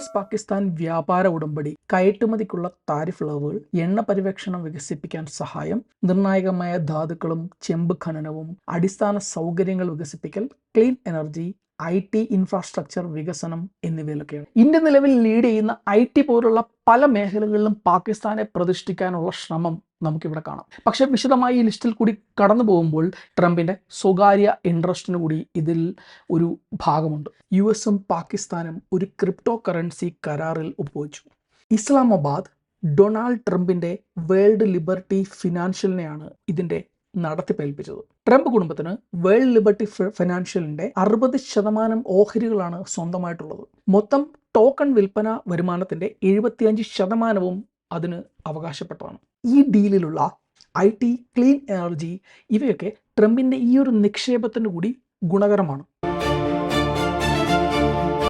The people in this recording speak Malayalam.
എസ് പാകിസ്ഥാൻ വ്യാപാര ഉടമ്പടി കയറ്റുമതിക്കുള്ള താരിഫ് ഇളവുകൾ എണ്ണ പരിവേക്ഷണം വികസിപ്പിക്കാൻ സഹായം നിർണായകമായ ധാതുക്കളും ചെമ്പ് ഖനനവും അടിസ്ഥാന സൗകര്യങ്ങൾ വികസിപ്പിക്കൽ clean energy I T infrastructure വികസനം എന്നിവയിലൊക്കെയാണ്. ഇന്ത്യ നിലവിൽ ലീഡ് ചെയ്യുന്ന ഐ ടി പോലുള്ള പല മേഖലകളിലും പാകിസ്ഥാനെ പ്രതിഷ്ഠിക്കാനുള്ള ശ്രമം നമുക്കിവിടെ കാണാം. പക്ഷെ വിശദമായി ഈ ലിസ്റ്റിൽ കൂടി കടന്നു പോകുമ്പോൾ ട്രംപിന്റെ സ്വകാര്യ ഇൻട്രസ്റ്റിന് കൂടി ഇതിൽ ഒരു ഭാഗമുണ്ട്. യു എസും പാകിസ്ഥാനും ഒരു ക്രിപ്റ്റോ കറൻസി കരാറിൽ ഒപ്പുവെച്ചു. ഇസ്ലാമാബാദ് ഡൊണാൾഡ് ട്രംപിന്റെ വേൾഡ് ലിബർട്ടി ഫിനാൻഷ്യലിനെയാണ് ഇതിന്റെ നടത്തിപ്പേൽപ്പിച്ചത് ട്രംപ് കുടുംബത്തിന് വേൾഡ് ലിബർട്ടി ഫിനാൻഷ്യലിന്റെ അറുപത് ശതമാനം ഓഹരികളാണ് സ്വന്തമായിട്ടുള്ളത്. മൊത്തം ടോക്കൺ വിൽപ്പന വരുമാനത്തിന്റെ എഴുപത്തിയഞ്ച് ശതമാനവും അതിന് അവകാശപ്പെട്ടതാണ്. ഈ ഡീലിലുള്ള ഐ ടി ക്ലീൻ എനർജി ഇവയൊക്കെ ട്രംപിന്റെ ഈ ഒരു നിക്ഷേപത്തിന് കൂടി ഗുണകരമാണ്.